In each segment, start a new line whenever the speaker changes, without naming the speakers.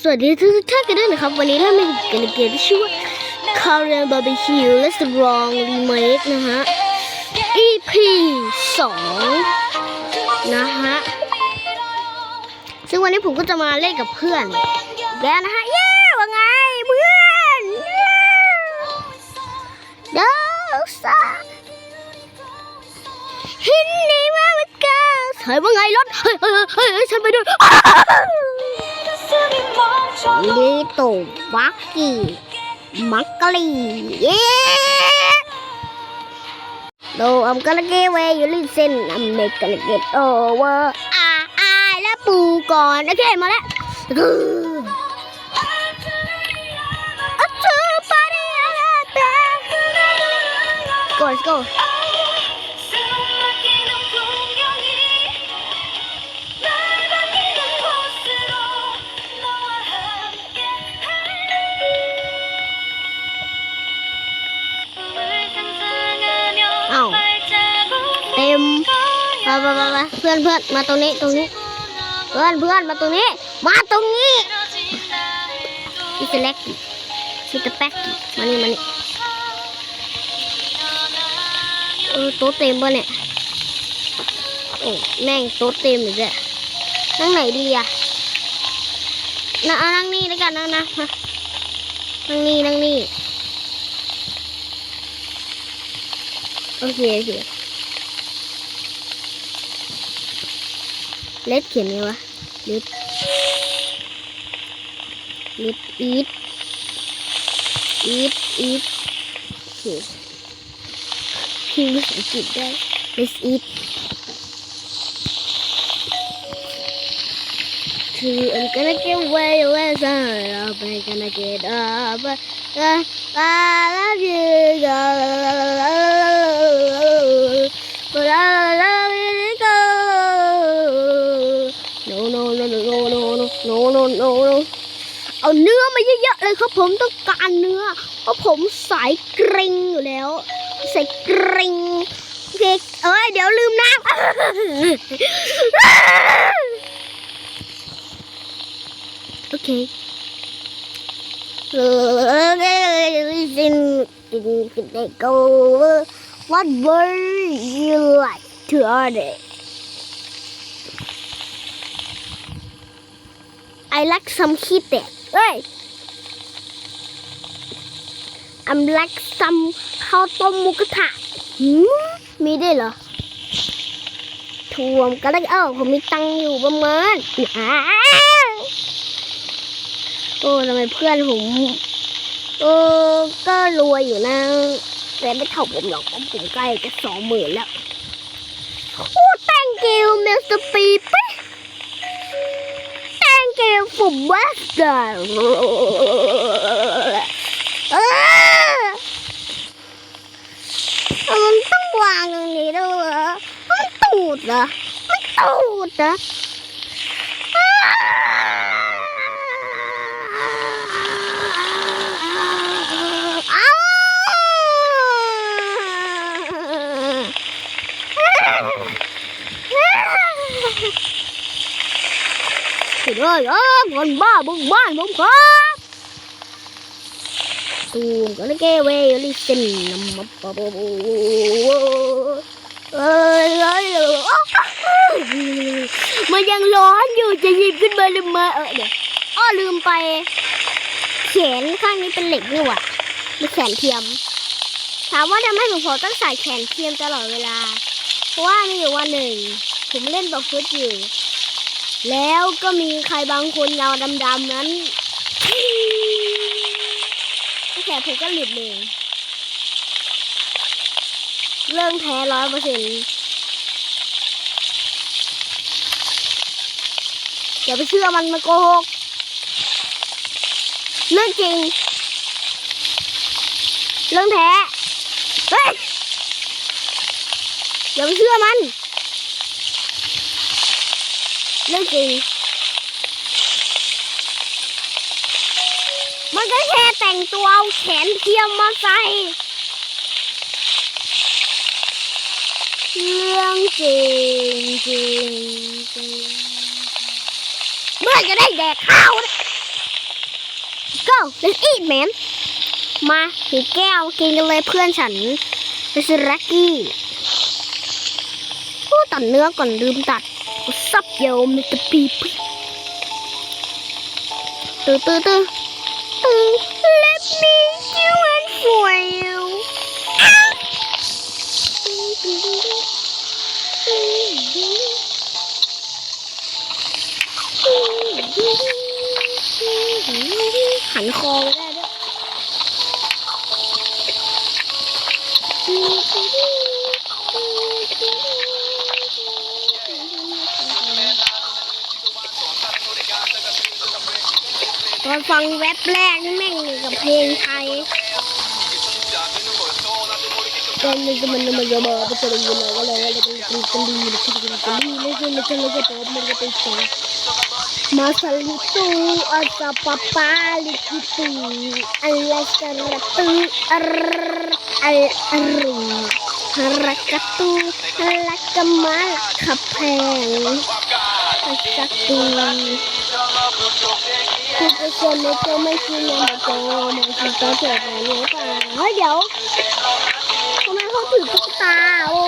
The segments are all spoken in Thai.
สวัสดีทุกท่านกันด้วยนะครับ วันนี้เรามีกันเกมที่ชื่อว่า Korean Barbecue Restaurant Remake นะฮะ EP 2นะฮะ ซึ่งวันนี้ผมก็จะมาเล่นกับเพื่อนแล้วนะฮะ เย้ ว่าไงเพื่อนเด้อสาหินนี่มาเมื่อกี้เฮ้ยว่าไงรถ เฮ้ยเฮ้ยเฮ้ยฉันไปด้วย Little Bucky Buckley Yeah! Though I'm gonna get where you listen I'm not gonna get over I, I love you Còn ok mà đấy. Go, let's go. อนเพื่อนมาตรงนี้ตรงนี้ เพื่อนเพื่อนมาตรงนี้ มาตรงนี้ชิสเล็กชิสแป๊กมานี่มานี่เออโต๊ะเต็มป่ะเนี่ยโอ้แม่งโต๊ะเต็มอีกแล้วนั่งไหนดีอะนั่งเอานั่งนี่แล้วกันนั่งนะมานั่งนี่นั่งนี่โอเคโอเค เล็ดเขียนไงวะเล็ดเล็ดอีทอีทอีทโอเคพิมพ์ภาษาอังกฤษได้ let's eat Two, I'm gonna get way less I'm gonna get up uh, I love you girl but I love no no no no no เอาเนื้อมาเยอะๆเลยครับผมต้องการเนื้อ เพราะผมสายเกรงอยู่แล้ว สายเกรงโอเคเอ้ยเดี๋ยวลืมน้ำโอเค Listen, they go. What would you like to order? I like some kitten. Hey, I'm like some ข้าวต้มหมุกระทะมมีได้เหรอถ่วมก็ได้เอ้าผมมีตังอยู่ประมาณโอ้ทำไมเพื่อนผมเออก็รวยอยู่นะ แต่ไม่เท่าผมหรอกเพราะผมใกล้จะสองหมื่นแล้ว โอ้ thank you Mr. Pepe thank you for master เออมันต้องวางตรงนี้ด้วยเหรอมันตูดเหรอมันตูดเหรอ สุดเลยเออคนบ้าบึงบ้านผมครับตูมก็เลยแกเวลิเซนน้ำมันปะปะปูเอ้ยเอ้ยมันยังร้อนอยู่จะหยิบขึ้นมาลืมมาเออเดี๋ยวอ้อลืมไปแขนข้างนี้เป็นเหล็กนี่หว่าเป็นแขนเทียม ถามว่าทำไมผมขอต้องใส่แขนเทียมตลอดเวลา เพราะว่ามีอยู่วันหนึ่ง ผมเล่นบอกฟุตอยู่ แล้วก็มีใครบางคนเงาดำๆนั้นแขนผมก็หลุดเลยเรื่องแท้ร้อยเปอร์เซ็นต์อย่าไปเชื่อมันมาโกหกเรื่องจริง เรื่องแท้ เฮ้ย อย่าไปเชื่อมัน เรื่องจริงมันก็แค่แต่งตัวเอาแขนเทียมมาใส่เรื่องจริงจริงจริงเมื่อจะได้แดกข้าว go let's eat man มาถือแก้วกินกันเลยเพื่อนฉันเป็นสลักกี้โอ้ตัดเนื้อก่อนลืมตัด ซับโยมมิสเตอร์ปีตื้อตื้อตื้อตื้อ let me you and for you หันคอไปได้ด้วย ตอน ฟังแรปแรกนี่แม่งมือนกับเพลงไทยตอนนี้มันมันจะมาเป็นอะไรกันแล้วอะไรอะไรเป็นกันกันดีเลยกันกันกันดีเลยเลยเลยเลยก็มันก็เป็นสิ่งมาสลิตูอาซาปาปาลิกิตูอัลลาสระตูอัลอัลอัรูฮารักตูฮารักมาลขับแพงอาซาตู คือเป็นคนในตัวไม่กินเลยโตมันคือตัวเจ็บอะไรหรือเปล่าเฮ้ยเดี๋ยวทำไมเขาถือตุ๊กตาโอ้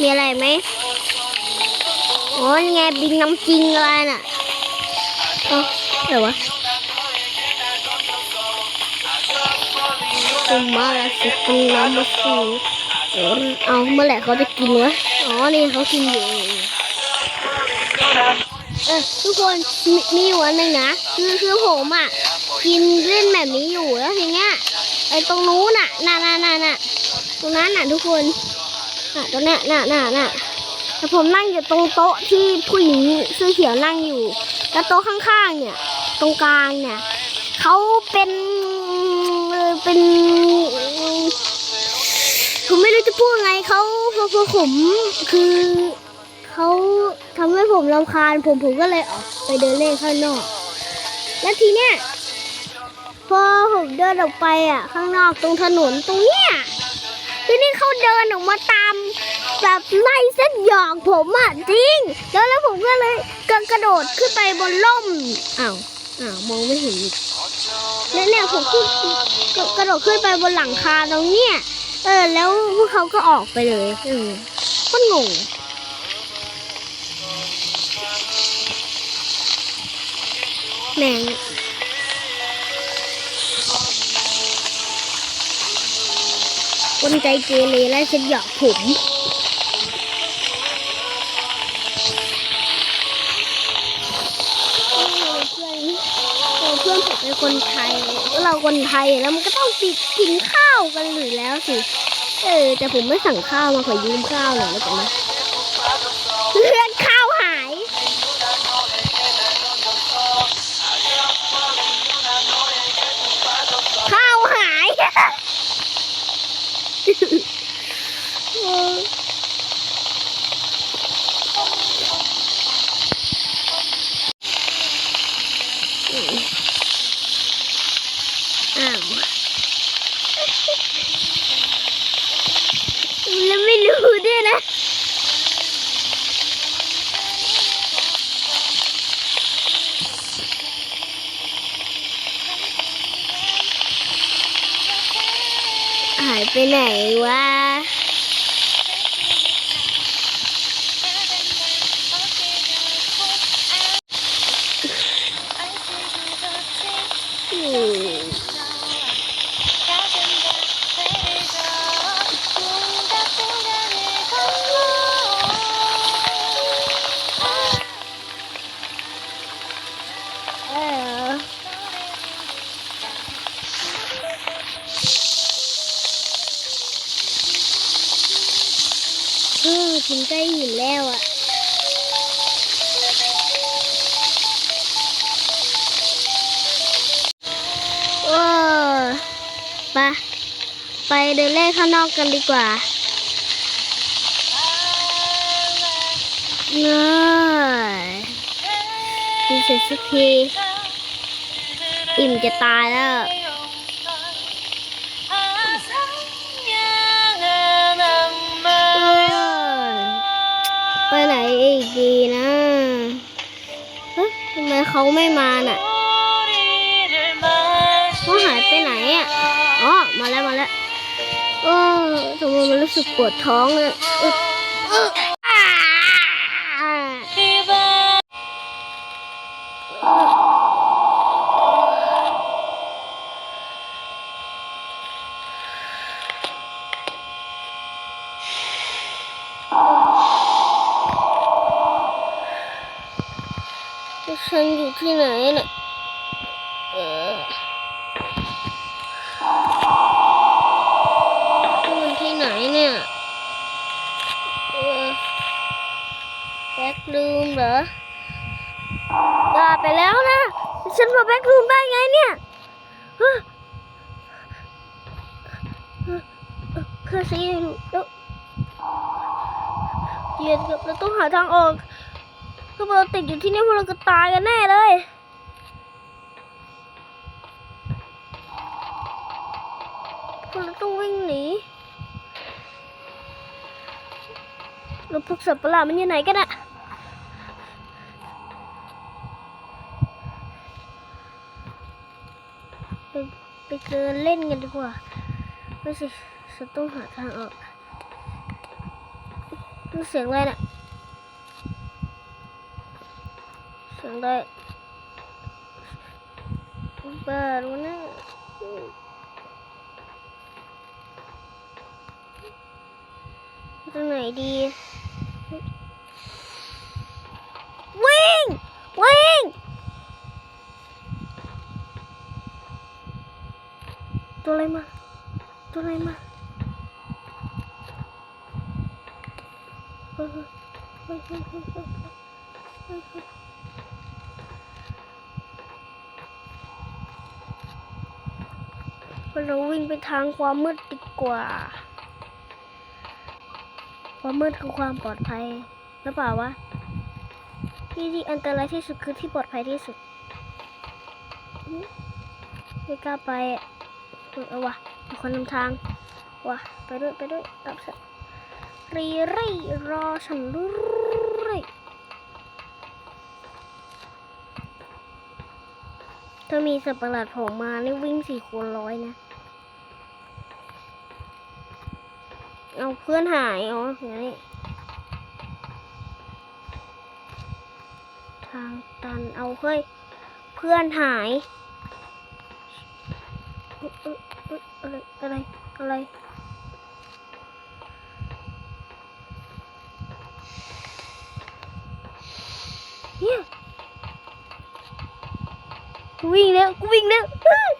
มีอะไรไหมอ๋อนี่ไงบินน้ำจริงอะไรน่ะอ๋อเดี๋ยววะ คุณมาแล้วสิคุณน้ำมาสิเออเอาเมื่อไหร่เขาจะกินวะอ๋อ นี่เขากินอยู่เออทุกคนมีมีอยู่อันหนึ่งนะคือคือผมอะกินเล่นแบบนี้อยู่แล้วทีเนี้ยไอ้ตรงนู้นน่ะน่ะน่ะน่ะน่ะตรงนั้นน่ะทุกคนน่ะตรงเนี้ยน่ะน่ะน่ะแต่ผมนั่งอยู่ตรงโต๊ะที่ผู้หญิงเสื้อเขียวนั่งอยู่ แล้วโต๊ะข้างๆเนี่ย ตรงกลางเนี่ยเขาเป็น เป็นผมไม่รู้จะพูดไงเขาพอพอผมคือเขาทำให้ผมรำคาญ ผมผมก็เลยออกไปเดินเล่นข้างนอก แล้วทีเนี้ยพอผมเดินออกไปอะ ข้างนอกตรงถนนตรงเนี้ยทีนี้เขาเดินออกมาตามแบบไล่เส้นหยอกผมอะจริง แล้วแล้วผมก็เลยกระกระโดดขึ้นไปบนล่มอ้าวอ้าวมองไม่เห็นอีก แล้วเนี่ยผมขึ้นกระกระโดดขึ้นไปบนหลังคาตรงเนี้ยเออ แล้วพวกเขาก็ออกไปเลยเออก็งงแม่งคนใจเกเรไล่ฉันหยอกผม เป็นคนไทยเราคนไทยแล้วมันก็ต้องติดกินข้าวกันอยู่แล้วสิ เออ แต่ผมไม่สั่งข้าวมาขอยืมข้าวหน่อยแล้วกันนะเพื่อนข้าวหาย ข้าวหาย เอออ้าว แล้วไม่รู้ด้วยนะ หาย ไปไหนวะอืม ใกล้อิ่มแล้วอะโอ้ไปไปเดินเล่นข้างนอกกันดีกว่าเงยกินเสร็จสักที อิ่มจะตายแล้ว ไปไหนอีกดีนะเฮ้ยทำไมเขาไม่มาน่ะเขาหายไปไหนอะ อ๋อ มาแล้วมาแล้วเออทำไมมันรู้สึกปวดท้องเลยเออเอออ่า ฉันอยู่ที่ไหนเนี่ยเออมันที่ไหนเนี่ยเออแบ็กรูมเหรอบ้าไปแล้วนะ ฉันมาแบ็กรูมได้ไงเนี่ยเฮ้ยเฮ้ยเฮ้ยเครื่องซีอยู่แล้วเย็นเราต้องหาทางออก ถ้าเราติดอยู่ที่นี่พวกเราก็ตายกันแน่เลยพวกเราต้องวิ่งหนีแล้วพวกสัตว์ประหลาดมันอยู่ไหนกันอะไปไปเดินเล่นกันดีกว่าไม่สิฉันต้องหาทางออกนี่เสียงอะไรน่ะเสียงได้บ้ารู้นะตรงไหนดีวิ่งวิ่งตัวอะไรมาตัวอะ Şunda baru nih ne? Bu neydi? Wing! Wing! Dolema. Dolema. Wait, wait, wait, wait, wait, wait, wait. เราวิ่งไปทางความมืดดีกว่า ความมืดคือความปลอดภัยหรือเปล่าวะ ที่ที่อันตรายที่สุดคือที่ปลอดภัยที่สุดไม่กล้าไปเออเอาวะมีคนนำทางวะไปด้วยไปด้วยตามฉันรีรีรอฉันด้วยถ้ามีสัตว์ประหลาดโผล่มานี่วิ่งสี่คูณร้อยนะ เอาเพื่อนหายอ๋ออย่างนี้ทางตันเอาเฮ้ยเพื่อนหายอะไรอะไรอะไรเนี่ยวิ่งแล้ววิ่งแล้วเฮ้ย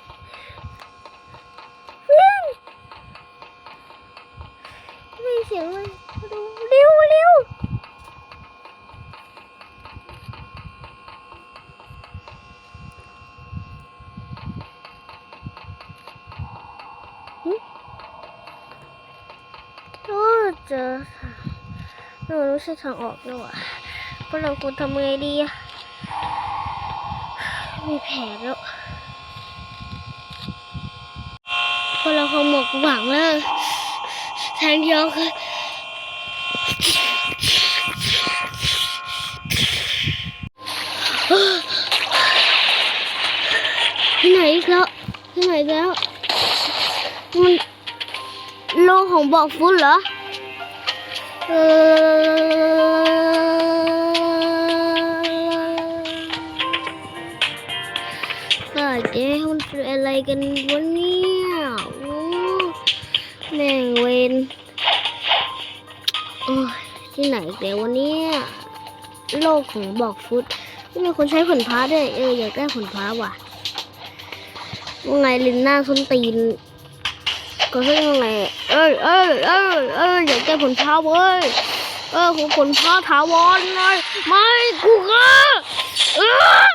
เพื่อน ไม่เสียงเลยเร็วเร็วหึโอ้ เจอเราไม่ใช่ทางออกแล้วอะพวกเราควรทำไงดีอะมีแผลแล้วพวกเราคงหมดหวังแล้วทางเดียวคือที่ไหนอีกแล้วที่ไหนแล้วมันโลกของบอกฟุตเหรอ เออก็เจ๊มันเป็นอะไรกันวะเนี่ยโอ้แม่งเวนโอ้ยที่ไหนอีกแล้ววันนี้โลกของบอกฟุตไม่มีคนใช้ผลพ้าด้วย เอออยากได้ผลพ้าว่ะว่าไงลินหน้าส้นตีน ก็ใช่ยังไงเอ้ยเอ้ยเอ้ยเอ้ยอยากได้ผลพ้าเว้ยเออของผลพ้าถาวรเลยไม่กูก็เออ